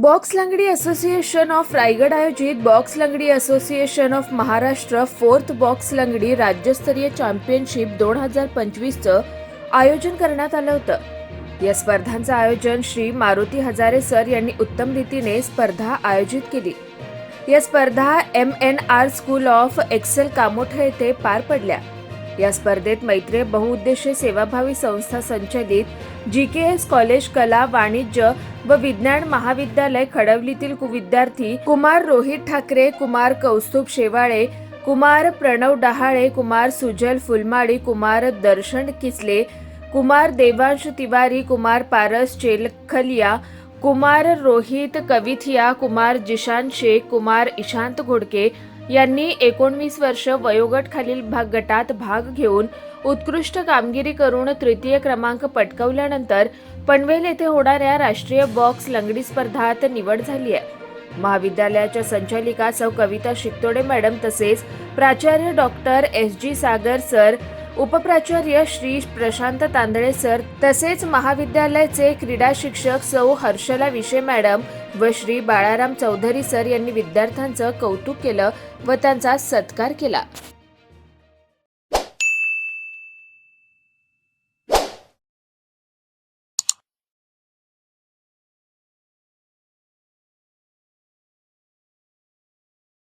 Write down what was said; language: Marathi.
Box Langdi association of Raigad आयोजित box Langdi association of Maharashtra fourth box Langdi राज्यस्तरीय चॅम्पियनशिप दोन हजार पंचवीसचं आयोजन करण्यात आलं होतं. या स्पर्धांचं आयोजन श्री मारुती हजारे सर यांनी उत्तम रीतीने स्पर्धा आयोजित केली. या स्पर्धा M N R school of excel Kamotha येथे पार पडल्या. या स्पर्धेत मैत्रीय बहुउद्देशीय सेवाभावी संस्था संचलित जी के एस कॉलेज कला वाणिज्य व विज्ञान महाविद्यालय खडवलीतील विद्यार्थी कुमार रोहित ठाकरे कुमार कौस्तुभ शेवाळे कुमार प्रणव डहाळे कुमार सुजल फुलमाळी कुमार दर्शन किसले कुमार देवांश तिवारी कुमार पारस चेलखलिया कुमार रोहित कविथिया कुमार जिशान शेख कुमार इशांत घोडके यांनी एकोणवीस वर्ष वयोगट खालील भाग गटात भाग घेऊन उत्कृष्ट कामगिरी करून तृतीय क्रमांक पटकावल्यानंतर पनवेल येथे होणाऱ्या राष्ट्रीय बॉक्स लंगडी स्पर्धात निवड झाली आहे. महाविद्यालयाच्या संचालिका सौ कविता शिकतोडे मॅडम तसेच प्राचार्य doctor S G Sagar sir उपप्राचार्य Shri Prashant Tandale sir तसेच महाविद्यालयाचे क्रीडा शिक्षक सौ हर्षला विशे मॅडम व श्री बाळाराम चौधरी सर यांनी विद्यार्थ्यांचं कौतुक केलं व त्यांचा सत्कार केला.